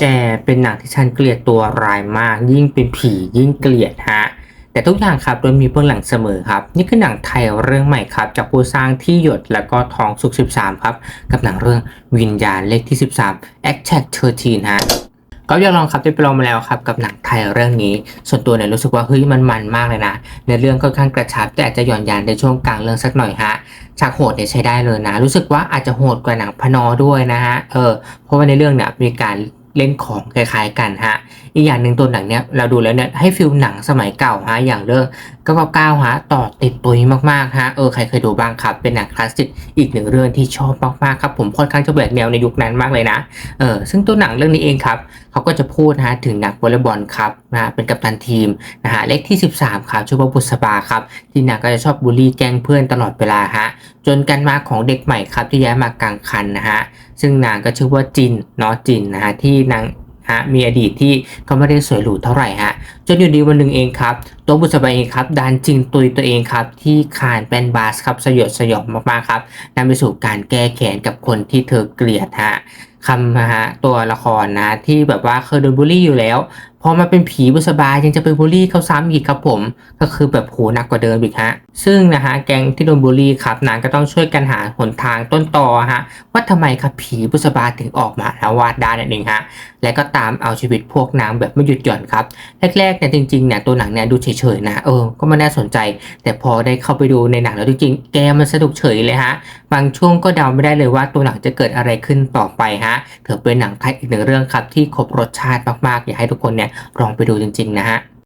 แต่เป็นหนังที่ฉันเกลียดตัวร้ายมาก ยิ่งเป็นผียิ่งเกลียดฮะแต่ทุกอย่างครับโดยมีเบื้องหลังเสมอครับ นี่คือหนังไทยเรื่องใหม่ครับ จากผู้สร้างที่หยดแล้วก็ทองสุก 13 ครับ กับหนังเรื่องวิญญาณเลขที่ 13 a c t a c 13 ฮะก็อยากลองครับได้ไปลองมาแล้วครับกับหนังไทยเรื่องนี้ ส่วนตัวเนี่ยรู้สึกว่าเฮ้ยมันมันมากเลยนะในเรื่องค่อนข้างกระชับแต่อาจจะหย่อนยานในช่วงกลางเรื่องสักหน่อยฮะฉากโหดเนี่ยใช้ได้เลยนะ รู้สึกว่าอาจจะโหดกว่าหนังพนอด้วยนะฮะเออเพราะว่าในเรื่องเนี่ยมีการ เล่นของคล้ายๆกันฮะอีกอย่างหนึ่งตัวหนังเนี้ยเราดูแล้วเนี่ยให้ฟิลหนังสมัยเก่าฮะอย่างเรื่อง999ฮะต่อติดตุยมากๆฮะเออใครเคยดูบ้างครับ เป็นหนังคลาสสิกอีกหนึ่งเรื่องที่ชอบมากๆครับผมค่อนข้างจะแบกแนวในยุคนั้นมากเลยนะเออซึ่งตัวหนังเรื่องนี้เองครับเขาก็จะพูดนะฮะถึงนักวอลเลย์บอลครับนะเป็นกัปตันทีมนะฮะเลขที่ 13ครับชื่อว่าบุษบาครับที่นางก็จะชอบบูลลี่แกล้งเพื่อนตลอดเวลาฮะจนการมาของเด็กใหม่ครับที่ย้ายมากลางคันนะฮะซึ่งนางก็ชื่อว่าจินเนาะจินนะฮะที่นาง ฮะมีอดีตที่ก็ไม่ได้สวยหรูเท่าไหร่ฮะจนอยู่ดีวันหนึ่งเองครับ ตัวบุษบาเองครับดันจริงตุยตัวเองครับ ที่คานเป็นบาสครับสยดสยองมากๆครับนำไปสู่การแก้แค้นกับคนที่เธอเกลียดฮะคำฮะตัวละครนะที่แบบว่าเคยโดนบูลลี่อยู่แล้ว พอมาเป็นผีบุษบายังจะไปบูลลี่เขาซ้ำอีกครับผม ก็คือแบบโหหนักกว่าเดิมอีกฮะ ซึ่งนะฮะแก๊งที่โดนบูลลี่ครับนางก็ต้องช่วยกันหาหนทางต้นตอฮะว่าทำไมครับผีบุษบาถึงออกมาละวาดได้นั่นเองฮะและก็ตามเอาชีวิตพวกนางแบบไม่หยุดหย่อนครับแรกๆเนี่ยจริงๆเนี่ยตัวหนังเนี่ยดูเฉยๆนะเออก็ไม่น่าสนใจ แต่พอได้เข้าไปดูในหนังแล้วจริงๆแกมันสนุกเฉยเลยฮะบางช่วงก็เดาไม่ได้เลยว่าตัวหนังจะเกิดอะไรขึ้นต่อไปฮะถือเป็นหนังไทยอีกหนึ่งเรื่องครับที่ครบรสชาติมากๆอยากให้ทุกคนเนี่ยลองไปดูจริงๆนะฮะ